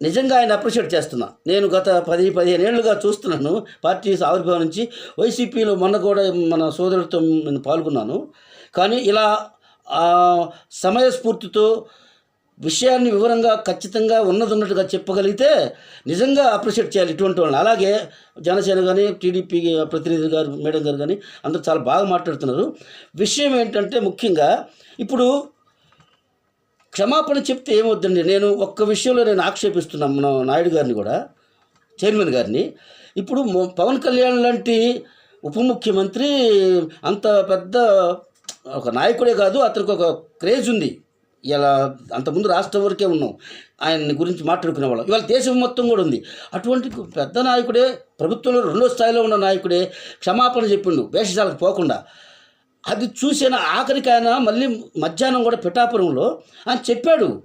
నిజంగా ఆయన అప్రిషియేట్ చేస్తున్నా. నేను గత పది పదిహేను ఏళ్ళుగా చూస్తున్నాను. పార్టీ ఆవిర్భావం నుంచి వైసీపీలో మొన్న కూడా మన సోదరులతో నేను పాల్గొన్నాను. కానీ ఇలా సమయస్ఫూర్తితో విషయాన్ని వివరంగా ఖచ్చితంగా ఉన్నది ఉన్నట్టుగా చెప్పగలిగితే నిజంగా అప్రిషియేట్ చేయాలి ఇటువంటి వాళ్ళని. అలాగే జనసేన కానీ టీడీపీ ప్రతినిధి గారు మేడం గారు కానీ అందరూ చాలా బాగా మాట్లాడుతున్నారు. విషయం ఏంటంటే ముఖ్యంగా ఇప్పుడు క్షమాపణ చెప్తే ఏమొద్దండి నేను ఒక్క విషయంలో నేను ఆక్షేపిస్తున్నాను మన నాయుడు గారిని కూడా చైర్మన్ గారిని. ఇప్పుడు పవన్ కళ్యాణ్ లాంటి ఉప ముఖ్యమంత్రి అంత పెద్ద ఒక నాయకుడే కాదు అతనికి ఒక క్రేజ్ ఉంది. ఇలా అంతకుముందు రాష్ట్రం వరకే ఉన్నాం. ఆయన గురించి మాట్లాడుకునే వాళ్ళం. ఇవాళ దేశం మొత్తం కూడా ఉంది. అటువంటి పెద్ద నాయకుడే ప్రభుత్వంలో రెండో స్థాయిలో ఉన్న నాయకుడే క్షమాపణ చెప్పిండు వేషశాలకు పోకుండా. అది చూసిన ఆఖరికైనా మళ్ళీ మధ్యాహ్నం కూడా పిఠాపురంలో అని చెప్పాడు.